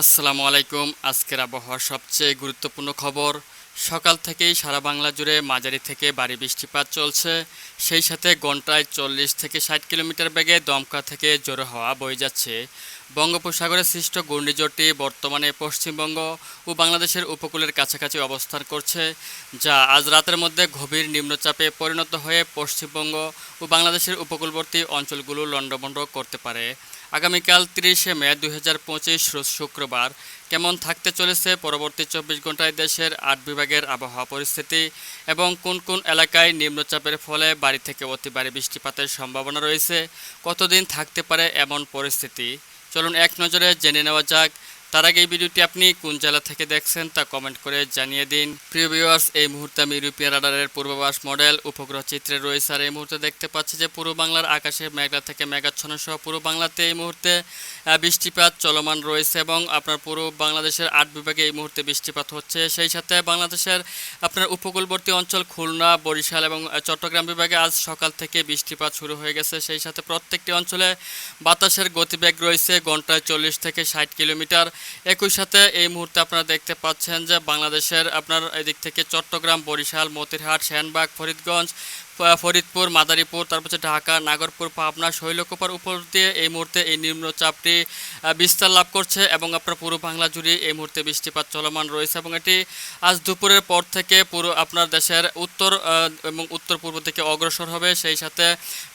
আসসালামু আলাইকুম। আজকের আবহাওয়ার সবচেয়ে গুরুত্বপূর্ণ খবর, সকাল থেকেই সারা বাংলা জুড়ে মাঝারি থেকে বাড়ি বৃষ্টিপাত চলছে। সেই সাথে ঘন্টায় চল্লিশ থেকে ষাট কিলোমিটার বেগে দমকা থেকে জোরো হওয়া বয়ে যাচ্ছে। বঙ্গোপসাগরে সৃষ্ট ঘূর্ণিঝড়টি বর্তমানে পশ্চিমবঙ্গ ও বাংলাদেশের উপকূলের কাছাকাছি অবস্থান করছে, যা আজ রাতের মধ্যে গভীর নিম্নচাপে পরিণত হয়ে পশ্চিমবঙ্গ ও বাংলাদেশের উপকূলবর্তী অঞ্চলগুলো লণ্ডভণ্ড করতে পারে। আগামীকাল তিরিশে মে দুই হাজার পঁচিশ শুক্রবার। কেমন থাকতে চলেছে পরবর্তী চব্বিশ ঘন্টায় দেশের আট বিভাগের আবহাওয়া পরিস্থিতি এবং কোন কোন এলাকায় নিম্নচাপের ফলে বাড়ি থেকে অতি বৃষ্টিপাতের সম্ভাবনা রয়েছে? কতদিন থাকতে পারে এমন পরিস্থিতি? চলুন এক নজরে জেনে নেওয়া যাক তার আগে এই ভিডিওটি আপনি কোন জেলা থেকে দেখছেন তা কমেন্ট করে জানিয়ে দিন। প্রিয় ভিউয়ার্স এই মুহূর্তে আমি ইউরোপিয়ান রাডারের পূর্বাভাস মডেল উপগ্রহ চিত্রে রয়েছে। আর এই মুহূর্তে দেখতে পাচ্ছি যে পূর্ব বাংলার আকাশে মেঘলা থেকে মেঘাচ্ছন্ন সহ পূর্ব বাংলাতে এই মুহূর্তে বৃষ্টিপাত চলমান রয়েছে এবং আপনার পূর্ব বাংলাদেশের আট বিভাগে এই মুহূর্তে বৃষ্টিপাত হচ্ছে। সেই সাথে বাংলাদেশের আপনার উপকূলবর্তী অঞ্চল খুলনা, বরিশাল এবং চট্টগ্রাম বিভাগে আজ সকাল থেকে বৃষ্টিপাত শুরু হয়ে গেছে। সেই সাথে প্রত্যেকটি অঞ্চলে বাতাসের গতিবেগ রয়েছে ঘন্টায় চল্লিশ থেকে ষাট কিলোমিটার। একই সাথে এই মুহূর্তে আপনারা দেখতে পাচ্ছেন যে বাংলাদেশের আপনার এদিক থেকে চট্টগ্রাম, বরিশাল, মতিরহাট, সেনবাগ, ফরিদগঞ্জ ফরিদপুর, মাদারীপুর, তারপর হচ্ছে ঢাকা, নাগরপুর, পাবনা, শৈলকুপার উপর দিয়ে এই মুহূর্তে এই নিম্নচাপটি বিস্তার লাভ করছে এবং আপনার পুরো বাংলা জুড়ে এই মুহূর্তে বৃষ্টিপাত চলমান রয়েছে এবং এটি আজ দুপুরের পর থেকে পুরো আপনার দেশের উত্তর এবং উত্তর পূর্ব দিকে অগ্রসর হবে। সেই সাথে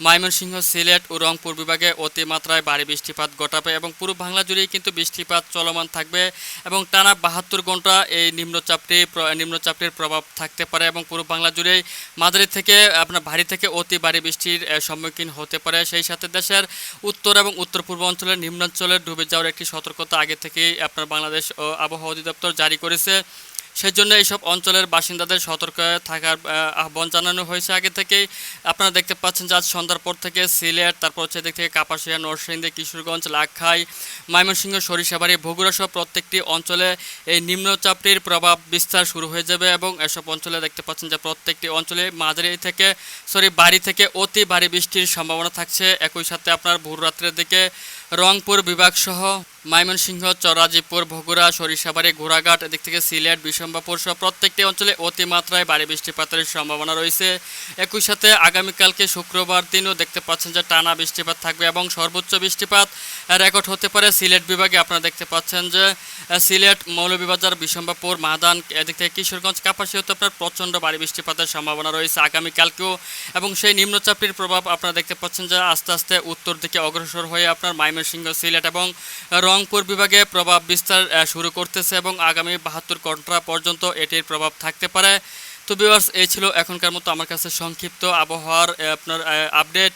ময়মনসিংহ, সিলেট ও রংপুর বিভাগে অতিমাত্রায় ভারী বৃষ্টিপাত ঘটাবে এবং পুরো বাংলা জুড়েই কিন্তু বৃষ্টিপাত চলমান থাকবে এবং টানা বাহাত্তর ঘণ্টা এই নিম্নচাপটি নিম্নচাপটির প্রভাব থাকতে পারে এবং পুরো বাংলা জুড়েই মাঝারি থেকে আপনার ভারী থেকে অতি ভারী বৃষ্টির সম্মুখীন হতে পারে। সেই সাথে দেশের উত্তর এবং উত্তর পূর্ব অঞ্চলের নিম্নাঞ্চলে ডুবে যাওয়ার একটি সতর্কতা আগে থেকেই আপনার বাংলাদেশ আবহাওয়া অধিদপ্তর জারি করেছে। সেই জন্য এইসব অঞ্চলের বাসিন্দাদের সতর্ক থাকার আহ, আহ্বান জানানো হয়েছে। আগে থেকেই আপনারা দেখতে পাচ্ছেন যে আজ সন্ধ্যার পর থেকে সিলেট তারপর হচ্ছে এদিক থেকে কাপাসিয়া নরসিংদী কিশোরগঞ্জ লাখাই ময়মনসিংহ সরিষাবাড়ি বগুড়া সহ প্রত্যেকটি অঞ্চলে এই নিম্নচাপটির প্রভাব বিস্তার শুরু হয়ে যাবে এবং এসব অঞ্চলে দেখতে পাচ্ছেন যে প্রত্যেকটি অঞ্চলে মাঝারি থেকে সরি বাড়ি থেকে অতি ভারী বৃষ্টির সম্ভাবনা থাকছে। একই সাথে আপনার ভোর রাত্রের দিকে রংপুর বিভাগ সহ ময়মনসিংহ চরাজিপুর বগুড়া, সরিষাবাড়ি, ঘোড়াঘাট, এদিক থেকে সিলেট বিশম্বাপুর সহ প্রত্যেকটি অঞ্চলে অতিমাত্রায় ভারী বৃষ্টিপাতের সম্ভাবনা রয়েছে। একই সাথে আগামীকালকে শুক্রবার দিনও দেখতে পাচ্ছেন যে টানা বৃষ্টিপাত থাকবে এবং সর্বোচ্চ বৃষ্টিপাত রেকর্ড হতে পারে সিলেট বিভাগে। আপনারা দেখতে পাচ্ছেন যে সিলেট মৌলভীবাজার বিশম্বাপুর মাদান, এদিক থেকে কিশোরগঞ্জ কাপাসিয়াতে আপনার প্রচণ্ড ভারী বৃষ্টিপাতের সম্ভাবনা রয়েছে আগামীকালকেও। এবং সেই নিম্নচাপটির প্রভাব আপনারা দেখতে পাচ্ছেন যে আস্তে আস্তে উত্তর দিকে অগ্রসর হয়ে আপনার ময়মনসিংহ, সিলেট এবং রংপুর বিভাগে প্রভাব বিস্তার শুরু করতেছে এবং আগামী বাহাত্তর ঘণ্টা পর্যন্ত এটির প্রভাব থাকতে পারে। তো বিভার্স এই ছিল এখনকার মতো। আমার কাছে সংক্ষিপ্ত আবহাওয়ার আপনার আপডেট